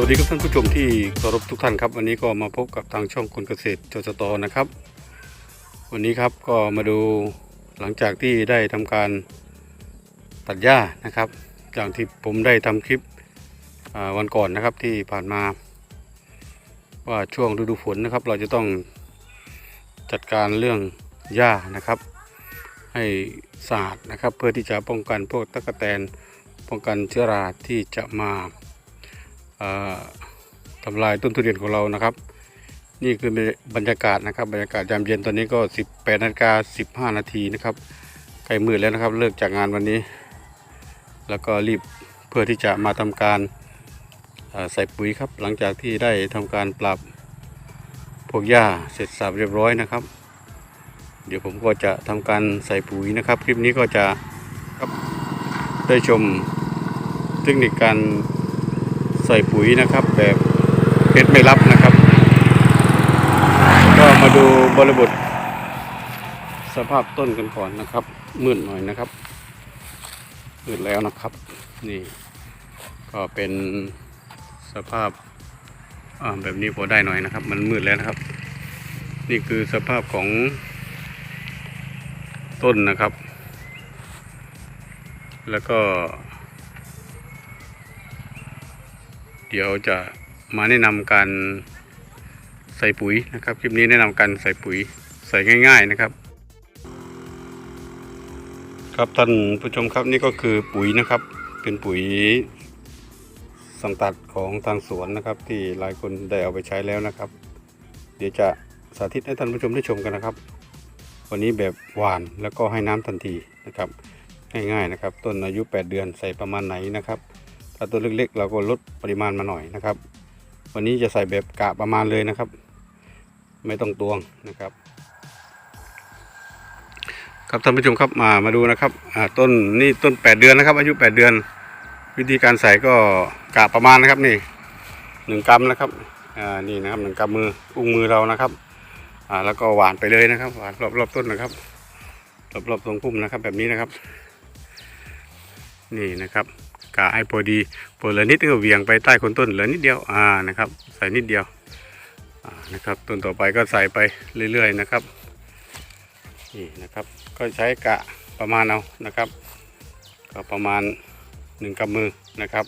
วัสดีครับท่านผู้ชมที่เคารพทุกท่านครับ วันนี้ก็มาพบกับทางช่องคนเกษตรจจตนะครับ วันนี้ครับก็มาดูหลังจากที่ได้ทำการตัดหญ้านะครับอย่างที่ผมได้ทำคลิปวันก่อนนะครับที่ผ่านมา ว่าช่วงฤดูฝนนะครับ เราจะต้องจัดการเรื่องหญ้านะครับ ให้สะอาดนะครับ เพื่อที่จะป้องกันพวกตะกแตนป้องกันเชื้อราที่จะมา ทำลายต้นทุเรียนของเรานะครับ นี่คือบรรยากาศนะครับบรรยากาศยามเย็นตอนนี้ก็ 18นาฬิกา15 นาทีนะครับใกล้มืดแล้วนะครับเลิกจากงานวันนี้ แล้วก็รีบเพื่อที่จะมาทำการใส่ปุ๋ยครับ หลังจากที่ได้ทำการปรับพวกหญ้าเสร็จสับเรียบร้อยนะครับ เดี๋ยวผมก็จะทำการใส่ปุ๋ยนะครับ คลิปนี้ก็จะได้ชมเทคนิคการ ใส่ปุ๋ยนะครับ แบบเพชรไม่รับนะครับ ก็มาดูบริบท สภาพต้นกันก่อนนะครับมืดหน่อยนะครับมืดแล้วนะครับ นี่ ก็เป็นสภาพาแบบนี้พอได้หน่อยนะครับ มันมืดแล้วนะครับ นี่คือสภาพของต้นนะครับ แล้วก็ ดี๋ยวจะมาแนะนำการใส่ปุ๋ยนะครับ คลิปนี้แนะนำการใส่ปุ๋ยใส่ง่าย ๆนะครับ ครับท่านผู้ชมครับนี่ก็คือปุ๋ยนะครับ เป็นปุ๋ยสังตัดของทางสวนนะครับ ที่หลายคนได้เอาไปใช้แล้วนะครับ เดี๋ยวจะสาธิตให้ท่านผู้ชมได้ชมกันนะครับ วันนี้แบบหวานแล้วก็ให้น้ำทันทีนะครับง่ายๆนะครับ ต้นอายุ 8 เดือนใส่ประมาณไหนนะครับ ถ้าตัวเล็กๆ เราก็ลดปริมาณมาหน่อยนะครับ วันนี้จะใส่แบบกะประมาณเลยนะครับ ไม่ต้องตวงนะครับ ครับท่านผู้ชมครับมามาดูนะครับอ่าต้นนี่ต้น 8 เดือนนะครับ อายุ 8 เดือน วิธีการใส่ก็กะประมาณนะครับนี่หนึ่งกรัมนะครับอ่านี่นะครับหนึ่งกำมืออุ้งมือเรานะครับอ่าแล้วก็หวานไปเลยนะครับ หวานรอบรอบต้นนะครับรอบรอบตรงพุ่มนะครับ แบบนี้นะครับ นี่นะครับ กะให้พอดีพอเหลือนิดก็เหวี่ยงไปใต้คนต้นเหลือนิดเดียวอ่านะครับ ใส่นิดเดียวอ่านะครับต้นต่อไปก็ใส่ไปเรื่อยๆนะครับนี่นะครับก็ใช้กะประมาณเอานะครับ ก็ประมาณหนึ่งกำมือนะครับ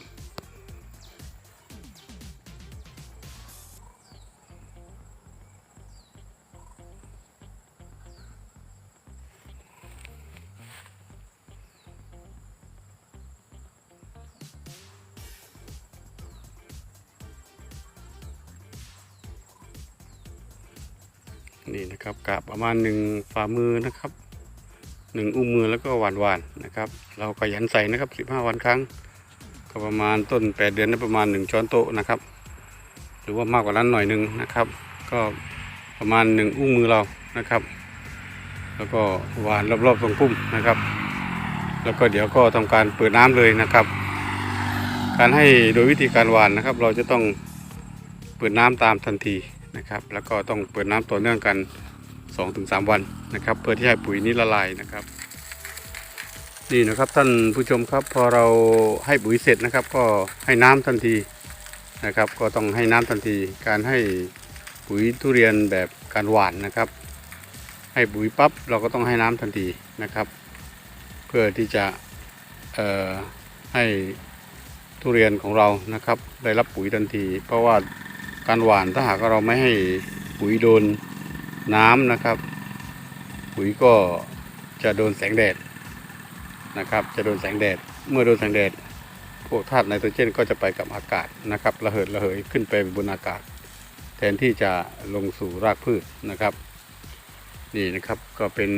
นี่นะครับกะประมาณหนึ่งฝ่ามือนะครับหนึ่งอุ้งมือแล้วก็หวานหวานๆนะครับ เราก็ยันใส่นะครับสิบห้าวันครั้ง ก็ประมาณต้นแปดเดือนนั้นประมาณหนึ่งช้อนโต๊ะนะครับ หรือว่ามากกว่านั้นหน่อยหนึ่งนะครับ ก็ประมาณหนึ่งอุ้งมือเรานะครับ แล้วก็หวานรอบๆตรงพุ่มนะครับ แล้วก็เดี๋ยวก็ทำการเปิดน้ำเลยนะครับ การให้โดยวิธีการหวานนะครับ เราจะต้องเปิดน้ำตามทันที นะครับ แล้วก็ต้องเปิดน้ำต่อเนื่องกัน 2-3 วันนะครับ เพื่อที่ให้ปุ๋ยนี้ละลายนะครับนี่นะครับท่านผู้ชมครับพอเราให้ปุ๋ยเสร็จนะครับ ก็ให้น้ำทันทีนะครับ ก็ต้องให้น้ำทันที การให้ปุ๋ยทุเรียนแบบการหว่านนะครับ ให้ปุ๋ยปั๊บเราก็ต้องให้น้ำทันทีนะครับ เพื่อที่จะให้ทุเรียนของเรานะครับ ได้รับปุ๋ยทันที เพราะว่า การหว่านถ้าหากเราไม่ให้ปุ๋ยโดนน้ำนะครับ ปุ๋ยก็จะโดนแสงแดดนะครับ จะโดนแสงแดด เมื่อโดนแสงแดด พวกธาตุไนโตรเจนก็จะไปกับอากาศนะครับ ระเหิดระเหยขึ้นไปบนอากาศ แทนที่จะลงสู่รากพืชนะครับ นี่นะครับก็เป็น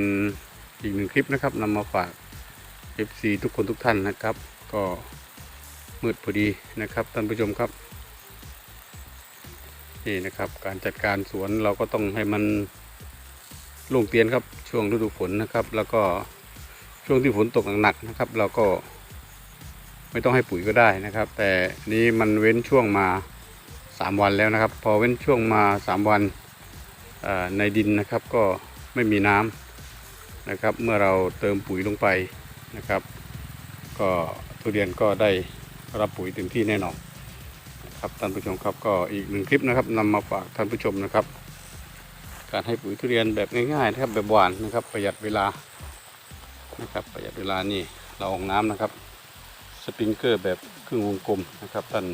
อีกหนึ่งคลิปนะครับนำมาฝาก FC ทุกคนทุกท่านนะครับ ก็มืดพอดีนะครับท่านผู้ชมครับ นี่นะครับ การจัดการสวนเราก็ต้องให้มันโล่งเตียนครับ ช่วงฤดูฝนนะครับ แล้วก็ช่วงที่ฝนตกหนักๆนะครับ เราก็ไม่ต้องให้ปุ๋ยก็ได้นะครับ แต่นี้มันเว้นช่วงมาสามวันแล้วนะครับ พอเว้นช่วงมาสามวันในดินนะครับก็ไม่มีน้ำนะครับ เมื่อเราเติมปุ๋ยลงไปนะครับ ก็ทุเรียนก็ได้รับปุ๋ยเต็มที่แน่นอน ครับท่านผู้ชมครับก็อีกหนึ่งคลิปนะครับนำมาฝากท่านผู้ชมนะครับ การให้ปุ๋ยทุเรียนแบบง่ายๆนะครับแบบหวานนะครับ ประหยัดเวลานะครับ ประหยัดเวลานี่เราออกน้ำนะครับสปริงเกอร์แบบครึ่งวงกลมนะครับท่าน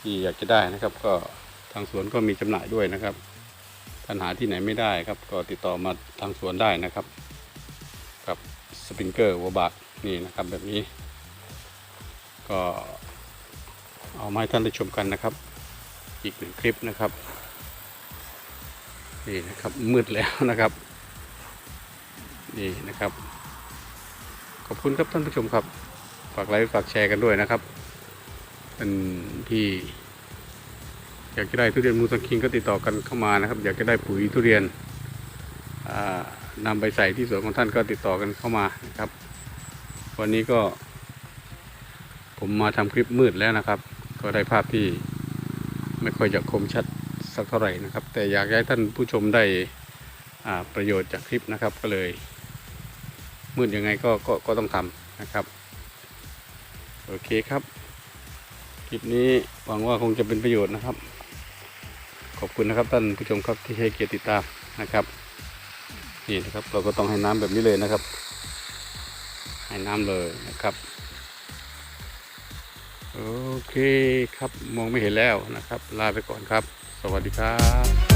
ที่อยากจะได้นะครับ ก็ทางสวนก็มีจำหน่ายด้วยนะครับท่านหาที่ไหนไม่ได้ครับ ก็ติดต่อมาทางสวนได้นะครับกับสปริงเกอร์วัวบากนี่นะครับแบบนี้ ก็ เอามาให้ท่านได้ชมกันนะครับ อีกหนึ่งคลิปนะครับนี่นะครับมืดแล้วนะครับนี่นะครับ ขอบคุณครับท่านผู้ชมครับ ฝากไลค์ฝากแชร์กันด้วยนะครับเป็นที่อยากจะได้ทุเรียนมูสังคิงก็ติดต่อกันเข้ามานะครับ อยากจะได้ปุ๋ยทุเรียนอ่านำไปใส่ที่สวนของท่านก็ติดต่อกันเข้ามานะครับ วันนี้ก็ ผมมาทำคลิปมืดแล้วนะครับ ก็ได้ภาพที่ไม่ค่อยจะคมชัดสักเท่าไหร่นะครับ แต่อยากให้ท่านผู้ชมได้ประโยชน์จากคลิปนะครับก็เลย มืดยังไงก็ก็ก็ต้องทำนะครับ โอเคครับ คลิปนี้หวังว่าคงจะเป็นประโยชน์นะครับ ขอบคุณนะครับท่านผู้ชมครับที่ให้เกียรติติดตามนะครับนี่นะครับเราก็ต้องให้น้ำแบบนี้เลยนะครับ ให้น้ำเลยนะครับ โอเคครับมองไม่เห็นแล้วนะครับ ลาไปก่อนครับ สวัสดีครับ